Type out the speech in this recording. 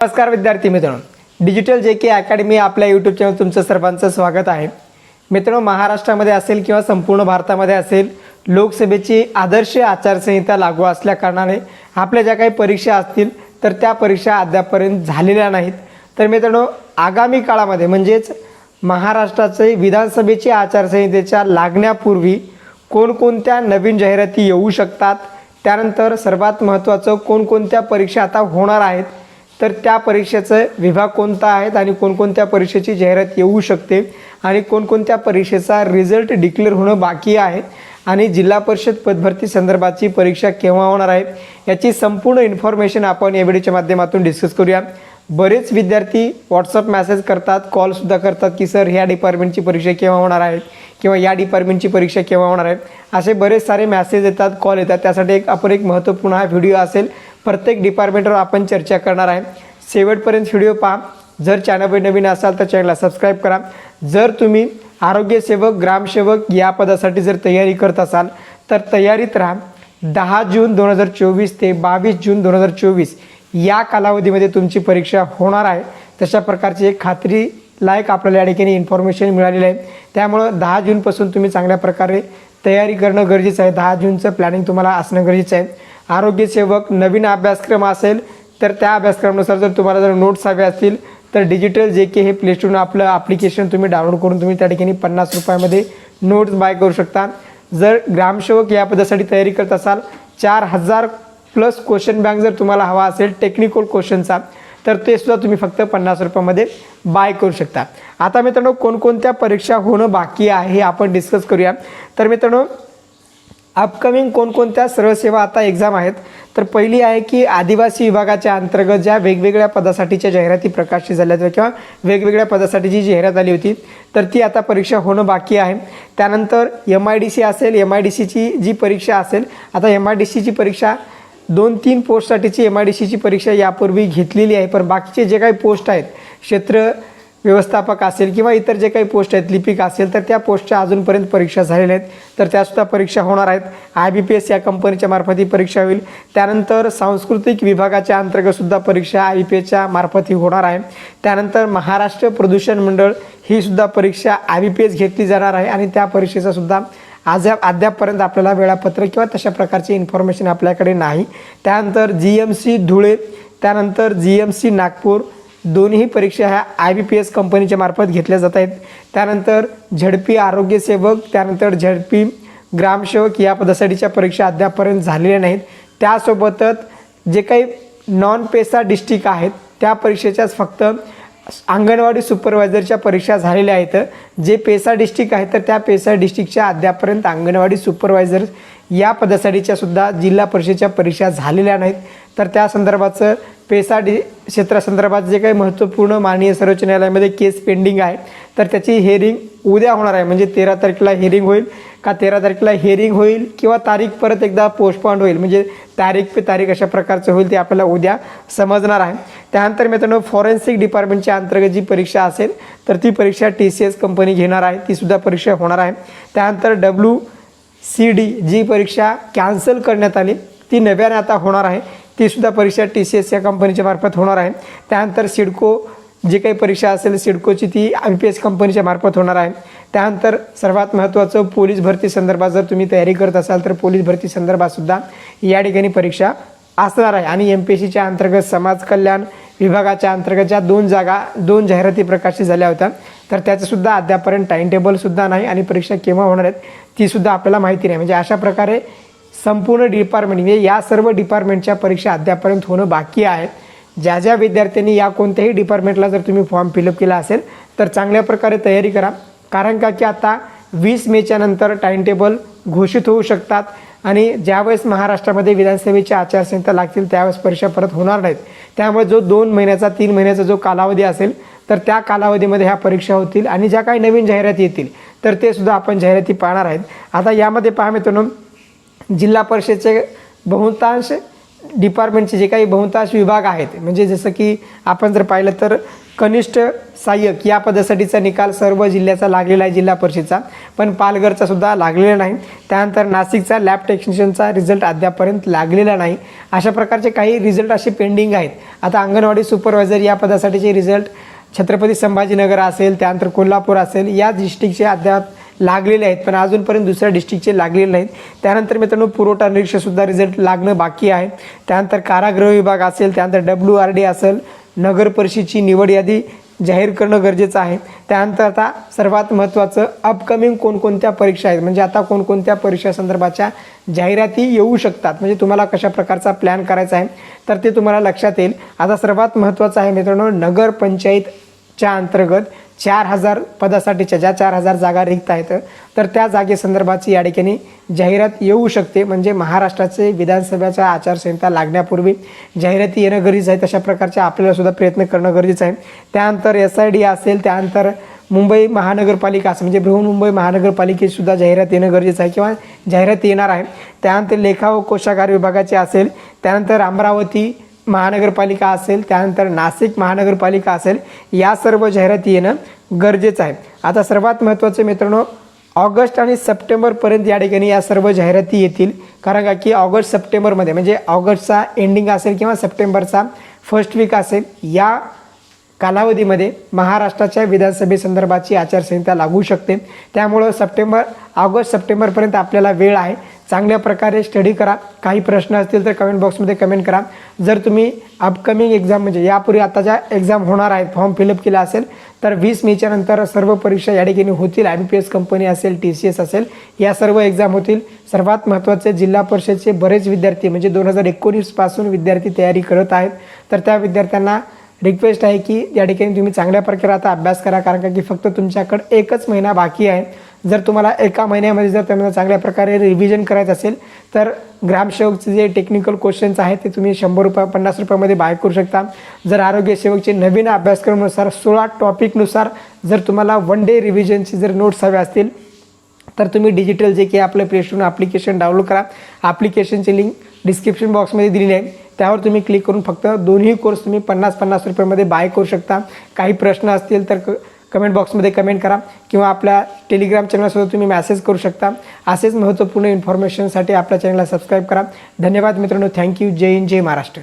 नमस्कार विद्यार्थी मित्रांनो. डिजिटल जे के अकॅडमी आपल्या यूट्यूब चॅनल तुमचं सर्वांचं स्वागत आहे. मित्रांनो महाराष्ट्रामध्ये असेल किंवा संपूर्ण भारतामध्ये असेल लोकसभेची आदर्श आचारसंहिता लागू असल्याकारणाने आपल्या ज्या काही परीक्षा असतील तर त्या परीक्षा अद्यापपर्यंत झालेल्या नाहीत. तर मित्रांनो आगामी काळामध्ये म्हणजेच महाराष्ट्राचे विधानसभेची आचारसंहितेच्या लागण्यापूर्वी कोणकोणत्या नवीन जाहिराती येऊ शकतात त्यानंतर सर्वात महत्त्वाचं कोणकोणत्या परीक्षा आता होणार आहेत तर त्या परीक्षेचं विभाग कोणता आहेत आणि कोणकोणत्या परीक्षेची जाहिरात येऊ शकते आणि कोणकोणत्या परीक्षेचा रिझल्ट डिक्लेअर होणं बाकी आहे आणि जिल्हा परिषद पदभरती संदर्भाची परीक्षा केव्हा होणार आहे याची संपूर्ण इन्फॉर्मेशन आपण या व्हिडिओच्या माध्यमातून डिस्कस करूया. बरेच विद्यार्थी व्हॉट्सअप मेसेज करतात कॉलसुद्धा करतात की सर ह्या डिपार्टमेंटची परीक्षा केव्हा होणार आहे? किंवा या डिपार्टमेंटची परीक्षा केव्हा होणार आहे? असे बरेच सारे मॅसेज येतात कॉल येतात. त्यासाठी एक आपण एक महत्त्वपूर्ण हा व्हिडिओ असेल प्रत्येक डिपार्टमेंटवर आपण चर्चा करणार आहे. शेवटपर्यंत व्हिडिओ पहा. जर चॅनलवर नवीन असाल तर चॅनलला सबस्क्राईब करा. जर तुम्ही आरोग्यसेवक ग्रामसेवक या पदासाठी जर तयारी करत असाल तर तयारीत राहा. दहा जून दोन हजार चोवीस ते बावीस जून दोन हजार चोवीस या कालावधीमध्ये तुमची परीक्षा होणार आहे. तशा प्रकारची एक खात्री लायक आपल्याला या ठिकाणी इन्फॉर्मेशन मिळालेलं आहे. त्यामुळं दहा जूनपासून तुम्ही चांगल्या प्रकारे तयारी करणं गरजेचं आहे. दहा जूनचं प्लॅनिंग तुम्हाला असणं गरजेचं आहे. आरोग्यसेवक नवीन अभ्यासक्रम असेल तर त्या अभ्यासक्रमानुसार जर तुम्हाला जर नोट्स हवे असतील तर डिजिटल जे के हे प्ले स्टोरनं आपलं ॲप्लिकेशन तुम्ही डाउनलोड करून तुम्ही त्या ठिकाणी पन्नास रुपयामध्ये नोट्स बाय करू शकता. जर ग्रामसेवक या पदासाठी तयारी करत असाल चार हजार प्लस क्वेश्चन बँक जर तुम्हाला हवा असेल टेक्निकल क्वेश्चनचा तर ते सुद्धा तुम्ही फक्त पन्नास रुपयामध्ये बाय करू शकता. आता मित्रांनो कोणकोणत्या परीक्षा होणं बाकी आहे हे आपण डिस्कस करूया. तर मित्रांनो अपकमिंग कोणकोणत्या सर्व सेवा आता एक्झाम आहेत तर पहिली आहे की आदिवासी विभागाच्या अंतर्गत ज्या वेगवेगळ्या पदासाठीच्या जाहिराती प्रकाशित झाल्या होत्या किंवा वेगवेगळ्या पदासाठी जी जाहिरात आली होती तर ती आता परीक्षा होणं बाकी आहे. त्यानंतर एम आय डी सी असेल एम आय डी सीची जी परीक्षा असेल आता एम आय डी सीची परीक्षा दोन तीन पोस्टसाठीची एम आय डी सीची परीक्षा यापूर्वी घेतलेली आहे पण बाकीचे जे काही पोस्ट आहेत क्षेत्र व्यवस्थापक असेल किंवा इतर जे काही पोस्ट आहेत लिपिक असेल तर त्या पोस्टच्या अजूनपर्यंत परीक्षा झालेल्या आहेत. तर त्यासुद्धा परीक्षा होणार आहेत. आय बी पी एस या कंपनीच्या मार्फत ही परीक्षा होईल. त्यानंतर सांस्कृतिक विभागाच्या अंतर्गतसुद्धा परीक्षा आय बी पी एसच्या मार्फत ही होणार आहे. त्यानंतर महाराष्ट्र प्रदूषण मंडळ ही सुद्धा परीक्षा आय बी पी एस घेतली जाणार आहे आणि त्या परीक्षेचा सुद्धा आज अद्यापपर्यंत आपल्याला वेळापत्रक किंवा तशा प्रकारची इन्फॉर्मेशन आपल्याकडे नाही. त्यानंतर जी एम सी धुळे त्यानंतर जी एम सी नागपूर दोन्ही परीक्षा ह्या आय बी पी एस कंपनीच्या मार्फत घेतल्या जात आहेत. त्यानंतर झडपी आरोग्यसेवक त्यानंतर झडपी ग्रामसेवक या पदासाठीच्या परीक्षा अद्यापपर्यंत झालेल्या नाहीत. त्यासोबतच जे काही नॉन पेसा डिस्ट्रिक्ट आहेत त्या परीक्षेच्याच फक्त अंगणवाडी सुपरवायझरच्या परीक्षा झालेल्या आहेत. जे पेसा डिस्ट्रिक्ट आहेत तर त्या पेसा डिस्ट्रिक्टच्या अद्यापर्यंत अंगणवाडी सुपरवायझर या पदासाठीच्या सुद्धा जिल्हा परिषदेच्या परीक्षा झालेल्या नाहीत. तर त्या संदर्भाचं पेसा डि क्षेत्रासंदर्भात जे काही महत्त्वपूर्ण माननीय सर्वोच्च न्यायालयामध्ये केस पेंडिंग आहे तर त्याची हेअरिंग उद्या होणार आहे. म्हणजे तेरा तारखेला हेअरिंग होईल का तेरा तारखेला हेअरिंग होईल किंवा तारीख परत एकदा पोस्टपॉन्ड होईल? म्हणजे तारीख पे तारीख अशा प्रकारचं होईल ते आपल्याला उद्या समजणार आहे. त्यानंतर मित्रांनो फॉरेन्सिक डिपार्टमेंटच्या अंतर्गत जी परीक्षा असेल तर ती परीक्षा टी सी एस कंपनी घेणार आहे. तीसुद्धा परीक्षा होणार आहे. त्यानंतर डब्ल्यू सी डी जी परीक्षा कॅन्सल करण्यात आली ती नव्याने आता होणार आहे. तीसुद्धा परीक्षा टी सी एस या कंपनीच्या मार्फत होणार आहे. त्यानंतर सिडको जी काही परीक्षा असेल सिडकोची ती आय पी एस कंपनीच्या मार्फत होणार आहे. त्यानंतर सर्वात महत्त्वाचं पोलीस भरती संदर्भात जर तुम्ही तयारी करत असाल तर पोलीस भरती संदर्भातसुद्धा या ठिकाणी परीक्षा असणार आहे. आणि एम पी एस सीच्या अंतर्गत समाज कल्याण विभागाच्या अंतर्गत ज्या दोन जागा दोन जाहिराती प्रकाशित झाल्या होत्या तर त्याचंसुद्धा अद्यापर्यंत टाईम टेबलसुद्धा नाही आणि परीक्षा केव्हा होणार आहेत तीसुद्धा आपल्याला माहिती नाही. म्हणजे अशा प्रकारे संपूर्ण डिपार्टमेंट म्हणजे या सर्व डिपार्टमेंटच्या परीक्षा अद्यापर्यंत होणं बाकी आहे. ज्या ज्या विद्यार्थ्यांनी या कोणत्याही डिपार्टमेंटला जर तुम्ही फॉर्म फिलअप केला असेल तर चांगल्या प्रकारे तयारी करा. कारण का की आता वीस मेच्या नंतर टाईम टेबल घोषित होऊ शकतात आणि ज्यावेळेस महाराष्ट्रामध्ये विधानसभेच्या आचारसंहिता लागतील त्यावेळेस परीक्षा परत होणार नाहीत. त्यामुळे जो दोन महिन्याचा तीन महिन्याचा जो कालावधी असेल तर त्या कालावधीमध्ये ह्या परीक्षा होतील आणि ज्या काही नवीन जाहिराती येतील तर ते सुद्धा आपण जाहिराती पाहणार आहेत. आता यामध्ये पहा मित्रांनो जिल्हा परिषदेचे बहुतांश डिपार्टमेंटचे जे काही बहुतांश विभाग आहेत म्हणजे जसं की आपण जर पाहिलं तर कनिष्ठ सहाय्यक या पदासाठीचा निकाल सर्व जिल्ह्याचा लागलेला आहे जिल्हा परिषदचा. पण पालघरचा सुद्धा लागलेला नाही. त्यानंतर नाशिकचा लॅब टेक्निशियनचा रिझल्ट अद्यापर्यंत लागलेला नाही. अशा प्रकारचे काही रिझल्ट असे पेंडिंग आहेत. आता अंगणवाडी सुपरवायझर या पदासाठीचे रिझल्ट छत्रपती संभाजीनगर असेल त्यानंतर कोल्हापूर असेल या डिस्ट्रिक्टचे अद्याप लागलेले आहेत. पण अजूनपर्यंत दुसऱ्या डिस्ट्रिक्टचे लागलेले नाहीत. त्यानंतर मित्रांनो पुरवठा निरीक्षकसुद्धा रिझल्ट लागणं बाकी आहे. त्यानंतर कारागृह विभाग असेल त्यानंतर डब्ल्यू आर डी असेल नगरपरिषदेची निवड यादी जाहीर करणं गरजेचं आहे. त्यानंतर आता सर्वात महत्त्वाचं अपकमिंग कोणकोणत्या परीक्षा आहेत? म्हणजे आता कोणकोणत्या परीक्षा संदर्भाच्या जाहिराती येऊ शकतात? म्हणजे तुम्हाला कशा प्रकारचा प्लॅन करायचा आहे? तर ते तुम्हाला लक्षात येईल. आता सर्वात महत्त्वाचं आहे मित्रांनो नगरपंचायतच्या अंतर्गत चार हजार पदासाठीच्या ज्या चार हजार जागा रिक्त आहेत तर त्या जागेसंदर्भाची या ठिकाणी जाहिरात येऊ शकते. म्हणजे महाराष्ट्राचे विधानसभेच्या आचारसंहिता लागण्यापूर्वी जाहिराती येणं गरजेचं आहे तशा प्रकारचे आपल्याला सुद्धा प्रयत्न करणं गरजेचं आहे. त्यानंतर एस आय डी असेल त्यानंतर मुंबई महानगरपालिका असं म्हणजे बृहन्मुंबई महानगरपालिकेतसुद्धा जाहिरात येणं गरजेचं आहे किंवा जाहिरात येणार आहे. त्यानंतर लेखा व कोशागार विभागाचे असेल त्यानंतर अमरावती महानगरपालिका असेल त्यानंतर नाशिक महानगरपालिका असेल या सर्व जाहिराती येणं गरजेचं आहे. आता सर्वात महत्त्वाचं मित्रांनो ऑगस्ट आणि सप्टेंबरपर्यंत या ठिकाणी या सर्व जाहिराती येतील. कारण का? की ऑगस्ट सप्टेंबरमध्ये म्हणजे ऑगस्टचा एंडिंग असेल किंवा सप्टेंबरचा फर्स्ट वीक असेल या कालावधीमध्ये महाराष्ट्राच्या विधानसभेसंदर्भाची आचारसंहिता लागू शकते. त्यामुळं सप्टेंबर ऑगस्ट सप्टेंबरपर्यंत आपल्याला वेळ आहे. चांगल्या प्रकारे स्टडी करा. काही प्रश्न असतील तर कमेंट बॉक्समध्ये कमेंट करा. जर तुम्ही अपकमिंग एक्झाम म्हणजे यापूर्वी आता ज्या एक्झाम होणार आहेत फॉर्म फिलअप केला असेल तर वीस मेच्या नंतर सर्व परीक्षा या ठिकाणी होतील. I B P S company असेल टी सी एस असेल या सर्व एक्झाम होतील. सर्वात महत्त्वाचे जिल्हा परिषदचे बरेच विद्यार्थी म्हणजे दोन हजार एकोणीसपासून विद्यार्थी तयारी करत आहेत. तर त्या विद्यार्थ्यांना रिक्वेस्ट आहे की या ठिकाणी तुम्ही चांगल्या प्रकारे आता अभ्यास करा. कारण का की फक्त तुमच्याकडे एकच महिना बाकी आहे. जर तुम्हाला एका महिन्यामध्ये जर तुम्हाला चांगल्या प्रकारे रिव्हिजन करायचं असेल तर ग्रामसेवकचे जे टेक्निकल क्वेश्चन्स आहेत ते तुम्ही शंभर रुपये पन्नास रुपयामध्ये बाय करू शकता. जर आरोग्य सेवकचे नवीन अभ्यासक्रमानुसार सोळा टॉपिकनुसार जर तुम्हाला वन डे रिव्हिजनचे जर नोट्स हवे असतील तर तुम्ही डिजिटल जे की आपलं प्ले ॲप्लिकेशन डाउनलोड करा. ॲप्लिकेशनची लिंक डिस्क्रिप्शन बॉक्समध्ये दिलेली आहे. त्यावर तुम्ही क्लिक करून फक्त दोन्ही कोर्स तुम्ही पन्नास पन्नास रुपयामध्ये बाय करू शकता. काही प्रश्न असतील तर क कमेंट बॉक्समध्ये कमेंट करा किंवा आपल्या टेलिग्राम चॅनलसुद्धा तुम्ही मॅसेज करू शकता. असेच महत्त्वपूर्ण इन्फॉर्मेशनसाठी आपल्या चॅनलला सबस्क्राईब करा. धन्यवाद मित्रांनो. थँक्यू जय हिंद जय महाराष्ट्र.